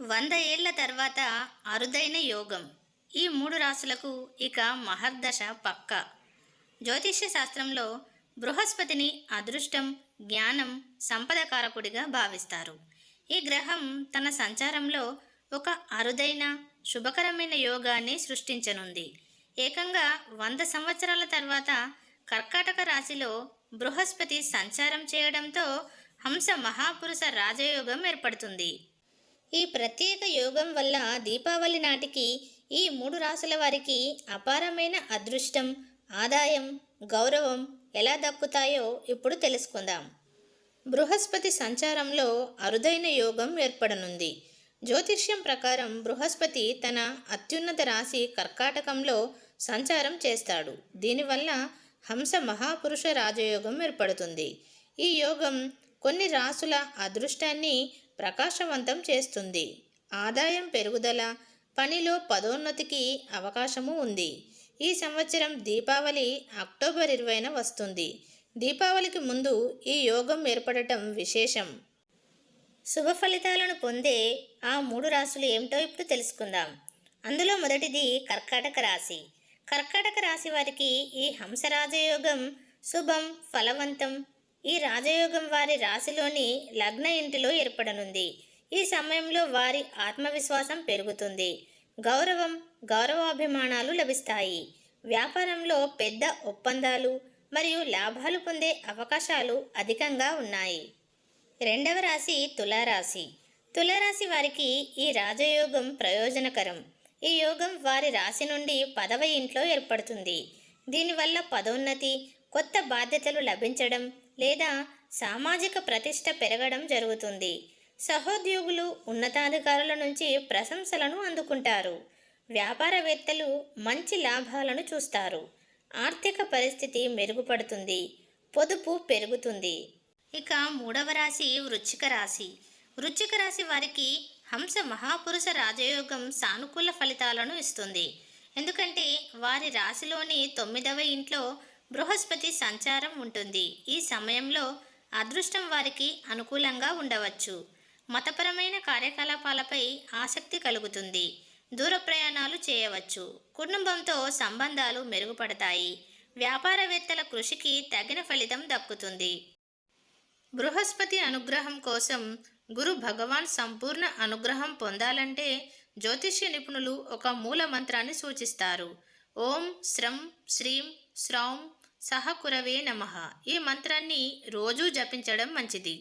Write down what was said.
వంద ఏళ్ళ తర్వాత అరుదైన యోగం. ఈ మూడు రాసులకు ఇక మహర్దశ పక్క. జ్యోతిష్య శాస్త్రంలో బృహస్పతిని అదృష్టం జ్ఞానం సంపదకారకుడిగా భావిస్తారు. ఈ గ్రహం తన సంచారంలో ఒక అరుదైన శుభకరమైన యోగాన్ని సృష్టించనుంది. ఏకంగా వంద సంవత్సరాల తర్వాత కర్కాటక రాశిలో బృహస్పతి సంచారం చేయడంతో హంస మహాపురుష రాజయోగం ఏర్పడుతుంది. ఈ ప్రత్యేక యోగం వల్ల దీపావళి నాటికి ఈ మూడు రాసుల వారికి అపారమైన అదృష్టం ఆదాయం గౌరవం ఎలా దక్కుతాయో ఇప్పుడు తెలుసుకుందాం. బృహస్పతి సంచారంలో అరుదైన యోగం ఏర్పడనుంది. జ్యోతిష్యం ప్రకారం బృహస్పతి తన అత్యున్నత రాశి కర్కాటకంలో సంచారం చేస్తాడు. దీనివల్ల హంస మహాపురుష రాజయోగం ఏర్పడుతుంది. ఈ యోగం కొన్ని రాసుల అదృష్టాన్ని ప్రకాశవంతం చేస్తుంది. ఆదాయం పెరుగుదల పనిలో పదోన్నతికి అవకాశము ఉంది. ఈ సంవత్సరం దీపావళి అక్టోబర్ ఇరవైన వస్తుంది. దీపావళికి ముందు ఈ యోగం ఏర్పడటం విశేషం. శుభ ఫలితాలను పొందే ఆ మూడు రాశులు ఏమిటో ఇప్పుడు తెలుసుకుందాం. అందులో మొదటిది కర్కాటక రాశి. కర్కాటక రాశి వారికి ఈ హంసరాజయోగం శుభం ఫలవంతం ఈ రాజయోగం వారి రాశిలోని లగ్న ఇంటిలో ఏర్పడనుంది. ఈ సమయంలో వారి ఆత్మవిశ్వాసం పెరుగుతుంది. గౌరవం గౌరవాభిమానాలు లభిస్తాయి. వ్యాపారంలో పెద్ద ఒప్పందాలు మరియు లాభాలు పొందే అవకాశాలు అధికంగా ఉన్నాయి. రెండవ రాశి తులారాశి. తులారాశి వారికి ఈ రాజయోగం ప్రయోజనకరం. ఈ యోగం వారి రాశి నుండి పదవ ఇంట్లో ఏర్పడుతుంది. దీనివల్ల పదోన్నతి కొత్త బాధ్యతలు లభించడం లేదా సామాజిక ప్రతిష్ట పెరగడం జరుగుతుంది. సహోద్యోగులు ఉన్నతాధికారుల నుంచి ప్రశంసలను అందుకుంటారు. వ్యాపారవేత్తలు మంచి లాభాలను చూస్తారు. ఆర్థిక పరిస్థితి మెరుగుపడుతుంది. పొదుపు పెరుగుతుంది. ఇక మూడవ రాశి వృచ్చిక రాశి. వృచ్చిక రాశి వారికి హంస మహాపురుష రాజయోగం సానుకూల ఫలితాలను ఇస్తుంది. ఎందుకంటే వారి రాశిలోని తొమ్మిదవ ఇంట్లో బృహస్పతి సంచారం ఉంటుంది. ఈ సమయంలో అదృష్టం వారికి అనుకూలంగా ఉండవచ్చు. మతపరమైన కార్యకలాపాలపై ఆసక్తి కలుగుతుంది. దూర ప్రయాణాలు చేయవచ్చు. కుటుంబంతో సంబంధాలు మెరుగుపడతాయి. వ్యాపారవేత్తల కృషికి తగిన ఫలితం దక్కుతుంది. బృహస్పతి అనుగ్రహం కోసం గురు భగవాన్ సంపూర్ణ అనుగ్రహం పొందాలంటే జ్యోతిష్య నిపుణులు ఒక మూల మంత్రాన్ని సూచిస్తారు. ఓం శ్రం శ్రీం శ్రౌం సహకురవే నమః. ఈ మంత్రాన్ని రోజూ జపించడం మంచిది.